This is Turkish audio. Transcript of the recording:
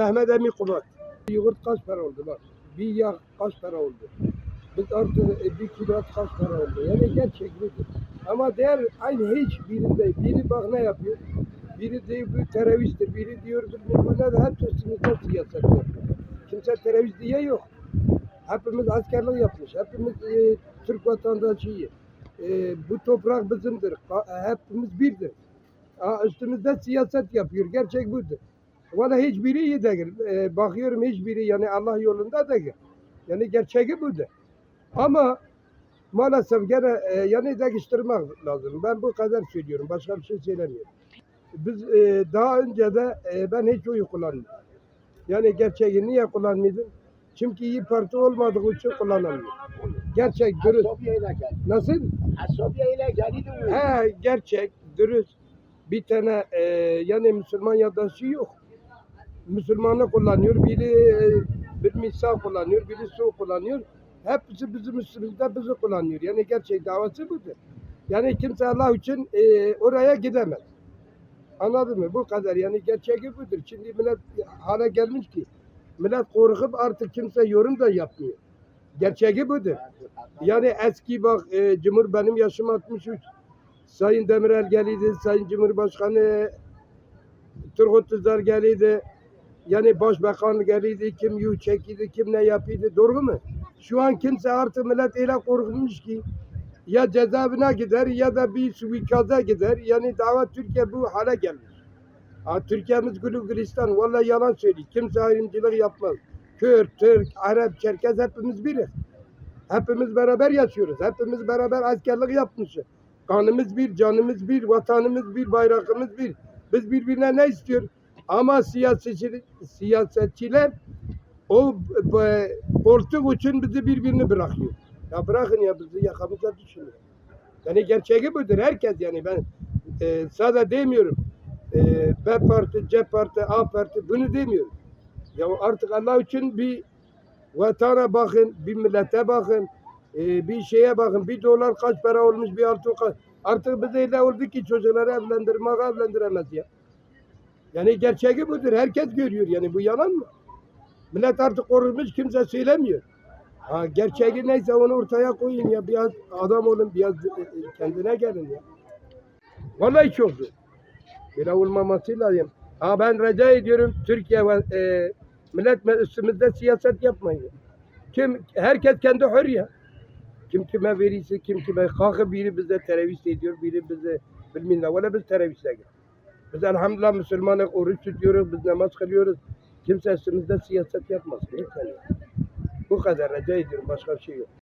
Mehmet Emin Kubat. Yoğurt kaç para oldu bak. Bir yağ kaç para oldu. Biz artık e, bir kilo kaç para oldu. Yani gerçeklidir. Ama değer aynı hiçbirinde. Biri bak ne yapıyor. Biri diyor bu teröristtir. Biri diyor bu ne de hep üstümüzde siyaset yapıyor. Kimse terörist diye yok. Hepimiz askerlik yapmış. Hepimiz e, Türk vatandaşıyız. E, bu toprak bizimdir. Hepimiz birdir. Üstümüzde siyaset yapıyor. Gerçek budur. Valla hiçbiri iyi değil. E, bakıyorum hiçbiri yani Allah yolunda değil. Yani gerçeği budur. Ama maalesef gene e, yani değiştirmek lazım. Ben bu kadar söylüyorum. Başka bir şey söylemiyorum. Biz e, daha önce de e, ben hiç oy kullanmıyorum. Yani gerçeği niye kullanmıyordum? Çünkü iyi parti olmadığı için kullanamıyorum. Gerçek, dürüst. Nasıl? Asabya ile geldi? He, gerçek, dürüst. Bir tane e, yani Müslüman yadaşı yok. Müslümanı kullanıyor, biri e, bir misal kullanıyor, biri su kullanıyor. Hepsi bizim üstümüzde bizi kullanıyor. Yani gerçek davası budur. Yani kimse Allah için e, oraya gidemez. Anladın mı? Bu kadar. Yani gerçeği budur. Şimdi millet hale gelmiş ki millet korkup artık kimse yorum da yapmıyor. Gerçeği budur. Yani eski bak e, Cumhur benim yaşım 63. Sayın Demirel geliydi, Sayın Cumhurbaşkanı Turgut Özal geliydi. Yani başbakan geliydi, kim yu çekiydi, kim ne yapıyordu, doğru mu? Şu an kimse artık millet öyle korkmuş ki ya cezaevine gider ya da bir suikaza gider. Yani dava Türkiye bu hale gelmiş. Ha, Türkiye'miz gülü gülistan. Vallahi yalan söylüyor. Kimse ayrımcılık yapmaz. Kürt, Türk, Arap, Çerkez hepimiz biriz. Hepimiz beraber yaşıyoruz. Hepimiz beraber askerlik yapmışız. Kanımız bir, canımız bir, vatanımız bir, bayrağımız bir. Biz birbirine ne istiyor? Ama siyasetçi, siyasetçiler o koltuk için bizi birbirini bırakıyor. Ya bırakın ya bizi yakamıza düşünün. Yani gerçeği budur. Herkes yani ben e, sadece demiyorum. E, B parti, C parti, A parti bunu demiyorum. Ya artık Allah için bir vatana bakın, bir millete bakın, e, bir şeye bakın. Bir dolar kaç para olmuş, bir altın kaç. Artık bize öyle oldu ki çocukları evlendirmek evlendiremez ya. Yani gerçeği budur. Herkes görüyor yani bu yalan mı? Millet artık korkmuş kimse söylemiyor. Ha, gerçeği neyse onu ortaya koyun ya. Biraz adam olun, biraz e, kendine gelin ya. Vallahi çok zor. Böyle olmaması lazım. Ha ben rica ediyorum Türkiye ve millet üstümüzde siyaset yapmayın. Kim herkes kendi hür ya. Kim kime verirse, kim kime kalkıp biri bize terörist ediyor, biri bize bilmem ne. Valla biz terörist değil. Biz elhamdülillah Müslümanız, oruç tutuyoruz, biz namaz kılıyoruz. Kimse üstümüzde siyaset yapmasın. Bu kadar rica ediyorum. Başka bir şey yok.